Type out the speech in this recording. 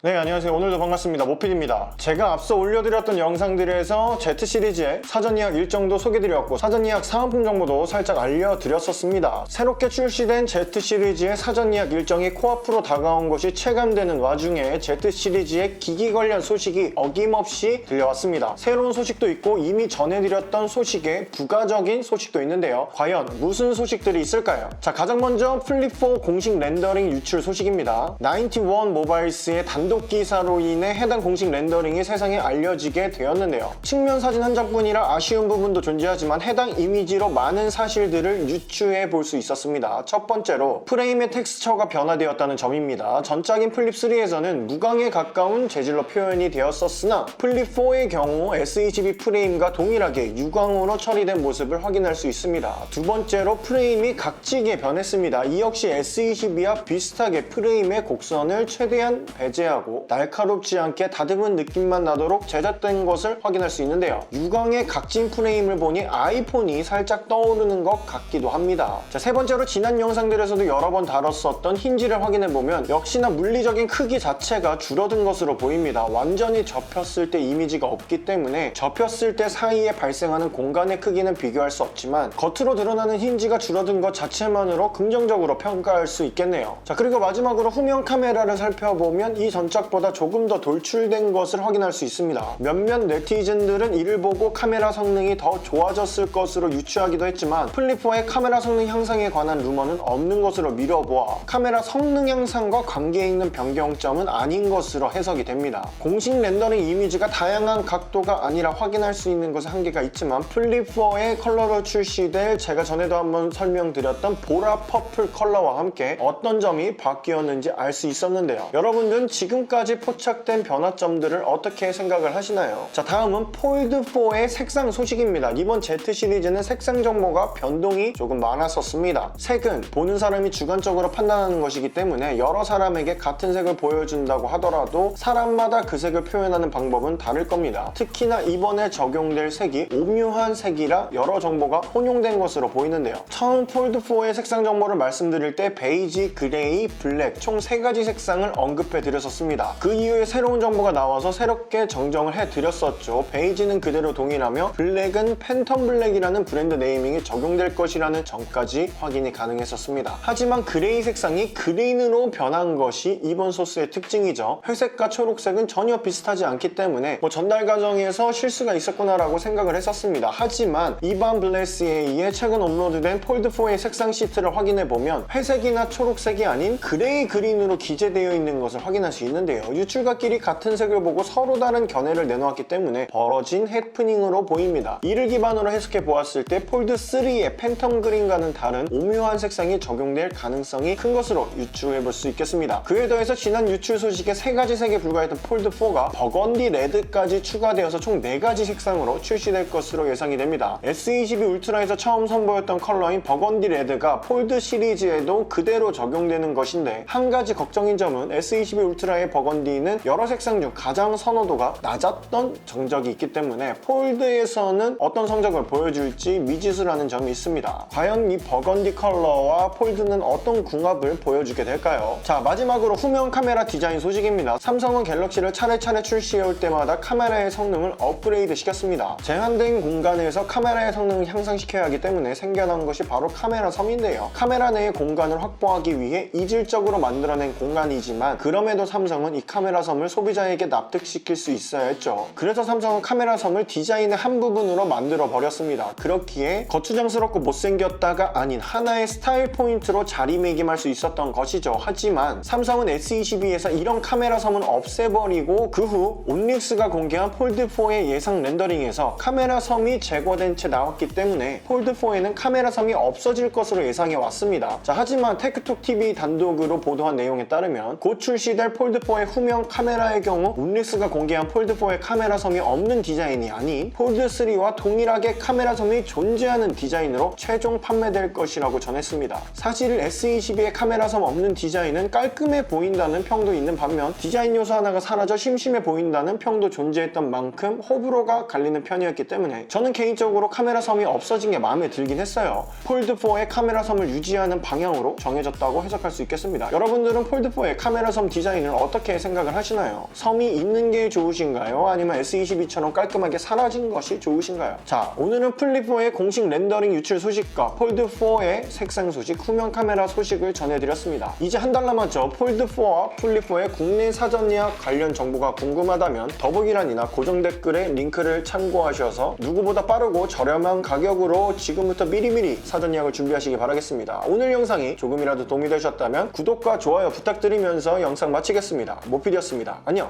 네 안녕하세요. 오늘도 반갑습니다. 모필입니다. 제가 앞서 올려드렸던 영상들에서 Z 시리즈의 사전 예약 일정도 소개드렸고 사전 예약 사은품 정보도 살짝 알려드렸었습니다. 새롭게 출시된 Z 시리즈의 사전 예약 일정이 코앞으로 다가온 것이 체감되는 와중에 Z 시리즈의 기기 관련 소식이 어김없이 들려왔습니다. 새로운 소식도 있고 이미 전해드렸던 소식에 부가적인 소식도 있는데요. 과연 무슨 소식들이 있을까요? 자 가장 먼저 플립4 공식 렌더링 유출 소식입니다. 91 모바일스의 단독 기사로 인해 해당 공식 렌더링이 세상에 알려지게 되었는데요. 측면 사진 한 장뿐이라 아쉬운 부분도 존재하지만 해당 이미지로 많은 사실들을 유추해 볼 수 있었습니다. 첫 번째로 프레임의 텍스처가 변화되었다는 점입니다. 전작인 플립3에서는 무광에 가까운 재질로 표현이 되었었으나 플립4의 경우 S22 프레임과 동일하게 유광으로 처리된 모습을 확인할 수 있습니다. 두 번째로 프레임이 각지게 변했습니다. 이 역시 S22와 비슷하게 프레임의 곡선을 최대한 배제하고 날카롭지 않게 다듬은 느낌만 나도록 제작된 것을 확인할 수 있는데요. 유광의 각진 프레임을 보니 아이폰이 살짝 떠오르는 것 같기도 합니다. 자, 세 번째로 지난 영상들에서도 여러 번 다뤘었던 힌지를 확인해보면 역시나 물리적인 크기 자체가 줄어든 것으로 보입니다. 완전히 접혔을 때 이미지가 없기 때문에 접혔을 때 사이에 발생하는 공간의 크기는 비교할 수 없지만 겉으로 드러나는 힌지가 줄어든 것 자체만으로 긍정적으로 평가할 수 있겠네요. 자 그리고 마지막으로 후면 카메라를 살펴보면 이 전 작보다 조금 더 돌출된 것을 확인할 수 있습니다. 몇몇 네티즌들은 이를 보고 카메라 성능이 더 좋아졌을 것으로 유추하기도 했지만 플립4의 카메라 성능 향상에 관한 루머는 없는 것으로 미뤄보아 카메라 성능 향상과 관계 있는 변경점은 아닌 것으로 해석이 됩니다. 공식 렌더링 이미지가 다양한 각도가 아니라 확인할 수 있는 것에 한계가 있지만 플립4의 컬러로 출시될 제가 전에도 한번 설명드렸던 보라 퍼플 컬러와 함께 어떤 점이 바뀌었는지 알 수 있었는데요. 여러분들은 지금 까지 포착된 변화점들을 어떻게 생각을 하시나요? 자 다음은 폴드4의 색상 소식입니다. 이번 Z 시리즈는 색상 정보가 변동이 조금 많았었습니다. 색은 보는 사람이 주관적으로 판단하는 것이기 때문에 여러 사람에게 같은 색을 보여준다고 하더라도 사람마다 그 색을 표현하는 방법은 다를 겁니다. 특히나 이번에 적용될 색이 오묘한 색이라 여러 정보가 혼용된 것으로 보이는데요. 처음 폴드4의 색상 정보를 말씀드릴 때 베이지, 그레이, 블랙 총세 가지 색상을 언급해 드렸었습니다. 그 이후에 새로운 정보가 나와서 새롭게 정정을 해 드렸었죠. 베이지는 그대로 동일하며 블랙은 팬텀 블랙이라는 브랜드 네이밍이 적용될 것이라는 점까지 확인이 가능했었습니다. 하지만 그레이 색상이 그린으로 변한 것이 이번 소스의 특징이죠. 회색과 초록색은 전혀 비슷하지 않기 때문에 뭐 전달 과정에서 실수가 있었구나라고 생각을 했었습니다. 하지만 이반 블레스에 최근 업로드된 폴드4의 색상 시트를 확인해 보면 회색이나 초록색이 아닌 그레이 그린으로 기재되어 있는 것을 확인할 수 있는 데요. 유출가끼리 같은 색을 보고 서로 다른 견해를 내놓았기 때문에 벌어진 해프닝으로 보입니다. 이를 기반으로 해석해 보았을 때 폴드3의 팬텀 그린과는 다른 오묘한 색상이 적용될 가능성이 큰 것으로 유추해 볼 수 있겠습니다. 그에 더해서 지난 유출 소식에 세 가지 색에 불과했던 폴드4가 버건디 레드까지 추가되어서 총 4가지 색상으로 출시될 것으로 예상이 됩니다. S22 울트라에서 처음 선보였던 컬러인 버건디 레드가 폴드 시리즈에도 그대로 적용되는 것인데 한 가지 걱정인 점은 S22 울트라의 버건디는 여러 색상 중 가장 선호도가 낮았던 정적이 있기 때문에 폴드에서는 어떤 성적을 보여줄지 미지수라는 점이 있습니다. 과연 이 버건디 컬러와 폴드는 어떤 궁합을 보여주게 될까요? 자 마지막으로 후면 카메라 디자인 소식입니다. 삼성은 갤럭시를 차례차례 출시해올 때마다 카메라의 성능을 업그레이드 시켰습니다. 제한된 공간에서 카메라의 성능을 향상시켜야 하기 때문에 생겨난 것이 바로 카메라 섬인데요. 카메라 내의 공간을 확보하기 위해 이질적으로 만들어낸 공간이지만 그럼에도 삼성 은 이 카메라 섬을 소비자에게 납득시킬 수 있어야 했죠. 그래서 삼성은 카메라 섬을 디자인의 한 부분으로 만들어 버렸습니다. 그렇기에 거추장스럽고 못생겼다가 아닌 하나의 스타일 포인트로 자리매김할 수 있었던 것이죠. 하지만 삼성은 S22에서 이런 카메라 섬은 없애버리고 그 후 온릭스가 공개한 폴드4의 예상 렌더링에서 카메라 섬이 제거된 채 나왔기 때문에 폴드4에는 카메라 섬이 없어질 것으로 예상해 왔습니다. 자, 하지만 테크톡 TV 단독으로 보도한 내용에 따르면 곧 출시될 폴드 4의 후면 카메라의 경우 온릭스가 공개한 폴드4의 카메라 섬이 없는 디자인이 아닌 폴드3와 동일하게 카메라 섬이 존재하는 디자인으로 최종 판매될 것이라고 전했습니다. 사실 S22의 카메라 섬 없는 디자인은 깔끔해 보인다는 평도 있는 반면 디자인 요소 하나가 사라져 심심해 보인다는 평도 존재했던 만큼 호불호가 갈리는 편이었기 때문에 저는 개인적으로 카메라 섬이 없어진 게 마음에 들긴 했어요. 폴드4의 카메라 섬을 유지하는 방향으로 정해졌다고 해석할 수 있겠습니다. 여러분들은 폴드4의 카메라 섬 디자인을 어떻게 생각을 하시나요? 섬이 있는 게 좋으신가요? 아니면 S22처럼 깔끔하게 사라진 것이 좋으신가요? 자, 오늘은 플립4의 공식 렌더링 유출 소식과 폴드4의 색상 소식, 후면 카메라 소식을 전해드렸습니다. 이제 한 달 남았죠. 폴드4와 플립4의 국내 사전 예약 관련 정보가 궁금하다면 더보기란이나 고정 댓글에 링크를 참고하셔서 누구보다 빠르고 저렴한 가격으로 지금부터 미리미리 사전 예약을 준비하시기 바라겠습니다. 오늘 영상이 조금이라도 도움이 되셨다면 구독과 좋아요 부탁드리면서 영상 마치겠 습니다. 모피디였습니다. 안녕!